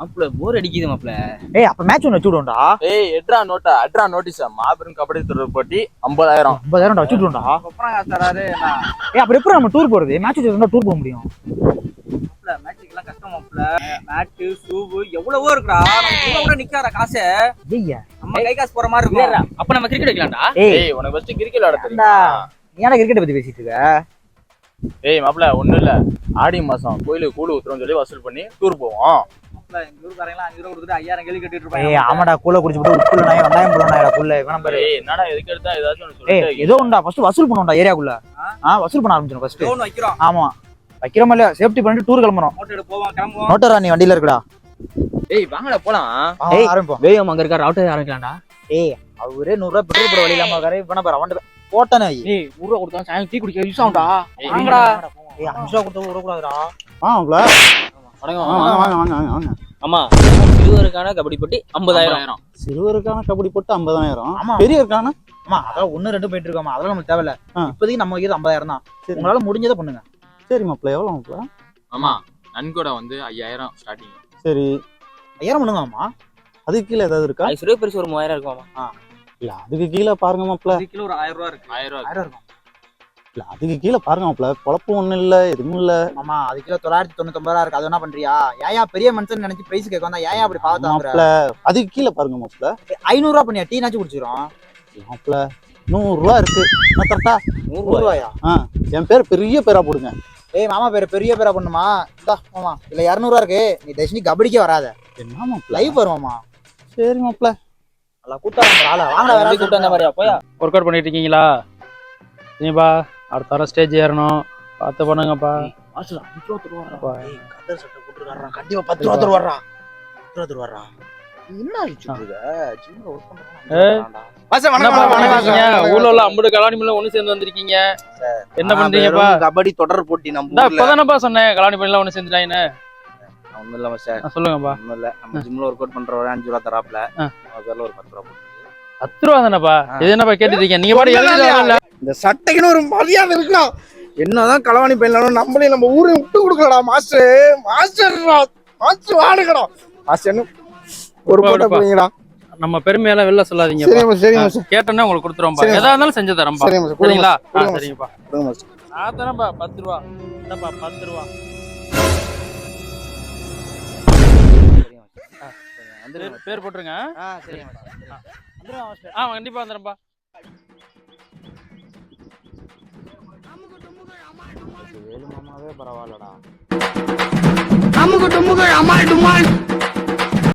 மாப்பிள போர் அடிக்குது மாப்பிள. ஏய் அப்ப மேட்ச் ஒன்று வச்சு விடுவோம்டா ஏய் எட்ரா நோட்டா அட்ரா நோட்டீஸா மாபெரும் கபடி தொடர் போட்டி ஐம்பதாயிரம். ஐம்பதாயிரம் வச்சு விடுவோம்டா அப்புறம் தராரு ஏய் அப்புறம் எப்படி நம்ம டூர் போறது? மேட்ச் வச்சு டூர் போக முடியும். மேட்சுக்கெல்லாம் கஷ்டம் மாப்பிள. மேட்டு ஷூவு எவ்வளவோ இருக்குடா. நம்ம கூட நிக்காத காசு. ஐயா நம்ம கை காசு போற மாதிரி இருக்கும். அப்ப நம்ம கிரிக்கெட் வைக்கலாம்டா. ஏய். உனக்கு ஃபர்ஸ்ட் கிரிக்கெட் விளையாட ஏன்டா? தெரியுமா நீ ஏன்டா கிரிக்கெட் பத்தி பேசிட்டு இருக்க? ஏய் மாப்ள ஒண்ணும் இல்ல. ஆடி மாசம் கோயிலுக்கு கூடு ஊத்துறோம்னு சொல்லி வசூல் பண்ணி டூர் போவோம். மாப்பிள எங்க ஊருக்காரங்க அஞ்சு ரூபா கொடுத்துட்டு ஐயாயிரம் கேள்வி கட்டிட்டு ஏய் இருப்பாங்க ஆமாடா கூல குடிச்சு போட்டு உப்புல நாய் வெங்காயம் போட நாயடா குள்ள வேணாம் பாரு. ஏய் என்னடா எதுக்கு எடுத்தா ஏதாச்சும் ஒண்ணு ஏய் சொல்லிட்டு ஏதோ ஒன்றா ஃபர்ஸ்ட் வசூல் பண்ணுவோம்டா ஏரியாக்குள்ள. ஆ? வசூல் பண்ண ஆரம்பிச்சிடும் ஃபர்ஸ்ட் லோன் வைக்கிறோம். ஆமா. வைக்கிறோமா இல்லையா? சேஃப்டி பண்ணிட்டு டூர் கிளம்புறோம். எடுத்து போவோம் கிளம்புவோம். நோட்டரா நீ வண்டியில இருக்குடா. ஏய் வாங்கடா போலாம். ஏய் ஆரம்பிப்போம். வேகம் அங்க இருக்கா ரவுட்டர் ஆரம்பிக்கலாம்டா. ஏய் அவரே நூறுரூவா பெட்ரோல் போட வழி இல்லாம இருக்காரு. இப்ப பாரு அவன் போட்டானே. ஏய் ஊர்ல கொடுத்தா சாயங்காலம் டீ குடிக்க யூஸ் ஆகும்டா. ஏய், வாங்கடா. ஏய் அஞ்சு ரூபா கொடுத்து விடக்கூடாதுடா வாங்கல வணக்கம். வாங்க வாங்க வாங்க வாங்க வாங்க. ஆமா சிறுவருக்கான கபடி போட்டி ஐம்பதாயிரம். சிறுவருக்கான கபடி போட்டு ஐம்பதாயிரம். ஆமா. பெரியவருக்கான? ஆமா அதெல்லாம் ஒண்ணு ரெண்டு போயிட்டு இருக்காமா அதெல்லாம் நமக்கு தேவையில்ல. இப்போதைக்கு நம்ம வைக்கிறது ஐம்பதாயிரம் தான். சரி. உங்களால முடிஞ்சதை பண்ணுங்க. சரி மாப்பிள்ள எவ்வளோ மாப்பிள்ள? ஆமா நன்கொடை வந்து ஐயாயிரம் ஸ்டார்டிங் சரி. ஐயாயிரம் பண்ணுங்க ஆமா அதுக்கு கீழே ஏதாவது இருக்கா? அது சிறுவ பெருசு ஒரு மூவாயிரம் இருக்குமாமா இல்ல அதுக்கு கீழே பாருங்க மாப்பிள்ள. ஒரு கிலோ ஒரு ஆயிரம் ரூபா இருக்கு. ஆயிரம் ரூபாய் ஆயிரம் இருக்கும். இல்ல அதுக்கு கீழே பாருங்க மாப்பிள்ள. குழப்பம் ஒண்ணும் இல்ல எதுவும் இல்ல. ஆமா அது கிலோ தொள்ளாயிரத்தி தொண்ணூத்தொன்பது ரூபா இருக்கு. அது என்ன பண்றியா? ஏயா பெரிய மனுஷன் நினைச்சு பிரைஸ் கேட்க வந்தா ஏயா அப்படி பார்த்து மாப்பிள்ள அதுக்கு கீழே பாருங்க மாப்பிள்ள. ஐநூறு ரூபா பண்ணியா? டீ நாச்சும் குடிச்சிரும் மாப்பிள்ள நூறு ரூபா இருக்கு. என்ன கரெக்டா நூறு ரூபாயா ஆ என் பேர் பெரிய பேரா போடுங்க. ஏய் மாமா பேரு பெரிய பேரா பண்ணுமா இந்தா மாமா. இல்ல இரநூறுவா இருக்கு. நீ தர்ஷினி கபடிக்கே வராத. என்ன லைவ் வருவாமா சரி மாப்பிள்ள. நல்லா கூட்டம் ஆளா? வாங்கடா வேற கூட்டம் அந்த மாதிரியா? போயா ஒர்க் அவுட் பண்ணிட்டு இருக்கீங்களா? சரிப்பா. அடுத்த வாரம் ஸ்டேஜ் ஏறணும். பார்த்து பண்ணுங்கப்பா. வாசல் அஞ்சு ரூபா கதர் சட்டை போட்டுருக்காரா கண்டிப்பா பத்து ரூபா தருவாரா பத்து ரூபா தருவாரா என்ன பண்றீங்கப்பா? கபடி தொடர் போட்டி நம்ம இப்பதானப்பா சொன்னேன் கலாணி மில்ல ஒண்ணு இல்ல சார் ஆ, சொல்லுங்கப்பா. ஒண்ணும் இல்ல. நம்ம ஒர்க் அவுட் பண்றவரை அஞ்சு ரூபா. முதல்ல ஒரு பத்து ரூபா போட்டு. பத்து ரூபா தானேப்பா? இது என்னப்பா கேட்டுட்டு இருக்கீங்க? நீங்க பாட்டு எழுதி இந்த சட்டைக்குன்னு ஒரு மரியாதை இருக்கலாம் என்னதான் களவாணி பையனாலும் நம்மளே நம்ம ஊரை விட்டு கொடுக்கலடா மாஸ்டர். மாஸ்டர் மாஸ்டர் வாடுங்கடா. மாஸ்டர் ஒரு போட்டோ. போறீங்கடா நம்ம பெருமையெல்லாம் வெளில சொல்லாதீங்க சரிம்மா சரிம்மா சார் கேட்டோன்னே உங்களுக்கு கொடுத்துருவோம்ப்பா சரிங்க. எதா இருந்தாலும் செஞ்சு தரேன்ப்பா சரிங்களா. சரிங்கப்பா. நான் தானேப்பா பத்து ரூபா. என்னப்பா பத்து ரூபா. பேர் பேர் போட்டுருங்க. ஆ சரி மேடம் ஆ கண்டிப்பா வந்துடுறேன்ப்பா வேலு மாமாவே பரவாயில்லடா. அமுகு டுமுகு அம்மா டுமால்.